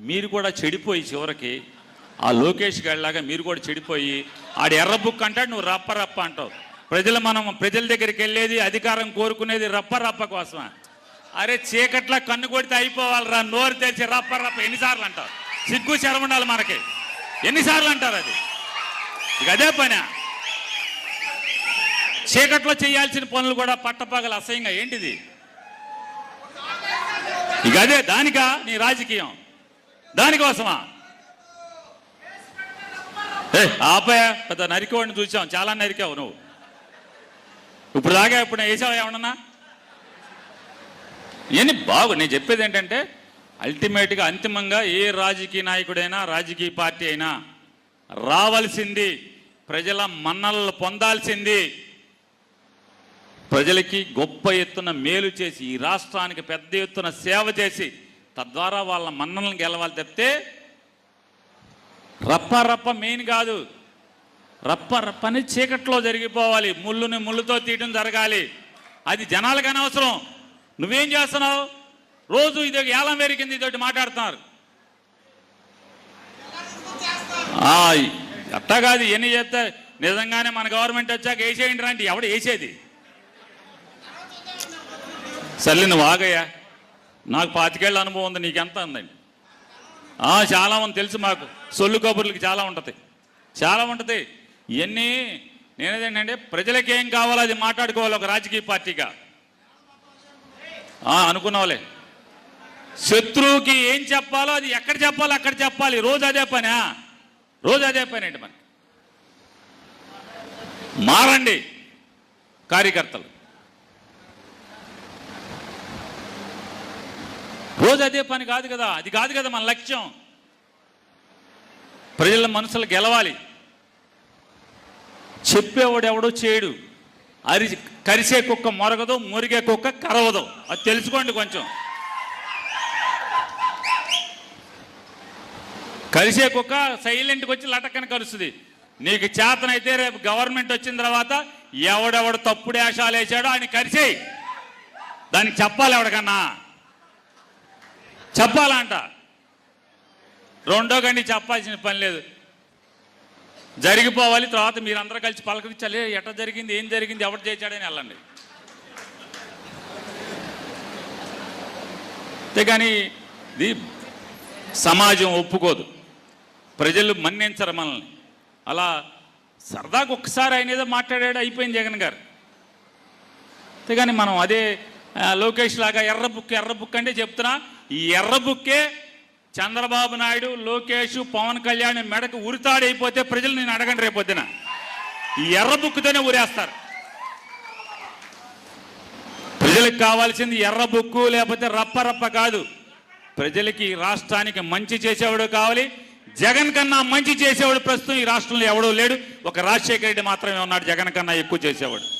మీరు కూడా చెడిపోయి చివరికి ఆ లోకేష్ గారిలాగా మీరు కూడా చెడిపోయి ఆడు ఎర్ర బుక్ అంటాడు నువ్వు రప్ప రప్ప అంటావు. ప్రజలు మనం ప్రజల దగ్గరికి వెళ్ళేది అధికారం కోరుకునేది రప్ప రప్ప కోసమా. అరే చీకట్లా కన్ను కొడితే అయిపోవాలిరా నోరు తెరిచి రప్ప రప్ప ఎన్నిసార్లు అంటావు? సిగ్గు చెరమండాలి మనకి. ఎన్నిసార్లు అంటారు అది? ఇక అదే పని. చీకట్లో చేయాల్సిన పనులు కూడా పట్టపగలు అసహ్యంగా. ఏంటిది? ఇక అదే దానికా? నీ రాజకీయం. దానికోసమా? ఏ ఆపయా పెద్ద నరికోడిని చూసాం చాలా నరికావు నువ్వు. ఇప్పుడు దాకా ఇప్పుడు వేసావు ఏమన్నా? ఇవన్నీ బాగు నేను చెప్పేది ఏంటంటే అల్టిమేట్గా అంతిమంగా ఏ రాజకీయ నాయకుడైనా రాజకీయ పార్టీ అయినా రావాల్సింది ప్రజల మన్నలు పొందాల్సింది ప్రజలకి గొప్ప ఎత్తున మేలు చేసి ఈ రాష్ట్రానికి పెద్ద ఎత్తున సేవ చేసి తద్వారా వాళ్ళ మన్నలను గెలవాలి తప్పితే రప్ప రప్ప మెయిన్ కాదు. రప్ప రప్పని చీకట్లో జరిగిపోవాలి. ముళ్ళుని ముళ్ళుతో తీయడం జరగాలి. అది జనాలకు అనవసరం. నువ్వేం చేస్తున్నావు? రోజు ఇది ఏలం వేరికింది ఇదొకటి మాట్లాడుతున్నారు. అట్టా కాదు ఎన్ని చేస్తే నిజంగానే మన గవర్నమెంట్ వచ్చాక వేసేయండి రండి ఎవడు వేసేది? సర్లే నువ్వు ఆగయ్యా. నాకు పాతికేళ్ళ అనుభవం ఉంది నీకెంత ఉందండి చాలా మంది తెలుసు మాకు. సొల్లు కబుర్లకి చాలా ఉంటుంది. చాలా ఉంటుంది. ఇవన్నీ నేనేదేంటంటే ప్రజలకి ఏం కావాలో అది మాట్లాడుకోవాలి ఒక రాజకీయ పార్టీగా. అనుకున్నావులే శత్రువుకి ఏం చెప్పాలో అది ఎక్కడ చెప్పాలో అక్కడ చెప్పాలి. రోజు అదే పనా? రోజు అదే పని మనకి? మారండి కార్యకర్తలు. రోజు అదే పని కాదు కదా అది కాదు కదా మన లక్ష్యం. ప్రజల మనసులు గెలవాలి. చెప్పేవాడు ఎవడో చేయడు. అరి కరిసే కుక్క మొరగదు మురిగే కుక్క కరవదు. అది తెలుసుకోండి కొంచెం. కలిసే కుక్క సైలెంట్కి వచ్చి లటక్కన కలుస్తుంది నీకు చేతనైతే రేపు గవర్నమెంట్ వచ్చిన తర్వాత ఎవడెవడు తప్పుడు వేషాలు వేసాడో ఆయన కలిసేయి దానికి చెప్పాలి ఎవడికన్నా. చెప్పాలంట. రెండో గండి చెప్పాల్సిన పని లేదు. జరిగిపోవాలి తర్వాత మీరందరూ కలిసి పలకరించాలి. ఎట్ట జరిగింది ఏం జరిగింది ఎవరు చేశాడని వెళ్ళండి. అంతేగాని ఇది సమాజం ఒప్పుకోదు. ప్రజలు మన్నించరు మనల్ని. అలా సరదాగా ఒక్కసారి ఆయన ఏదో మాట్లాడాడు అయిపోయింది జగన్ గారు. అంతేగాని మనం అదే లోకేష్ లాగా ఎర్ర బుక్ ఎర్ర బుక్ అంటే చెప్తున్నా. ఈ ఎర్ర బుక్కే చంద్రబాబు నాయుడు లోకేష్ పవన్ కళ్యాణ్ మెడకు ఉరితాడైపోతే ప్రజలు నేను అడగండి రేపొద్దున ఈ ఎర్ర బుక్తోనే ఉరేస్తారు ప్రజలకు కావాల్సింది ఎర్ర బుక్కు లేకపోతే రప్ప రప్ప కాదు. ప్రజలకి ఈ రాష్ట్రానికి మంచి చేసేవాడు కావాలి. జగన్ కన్నా మంచి చేసేవాడు ప్రస్తుతం ఈ రాష్ట్రంలో ఎవడూ లేడు. ఒక రాజశేఖర రెడ్డి మాత్రమే ఉన్నాడు జగన్ కన్నా ఎక్కువ చేసేవాడు.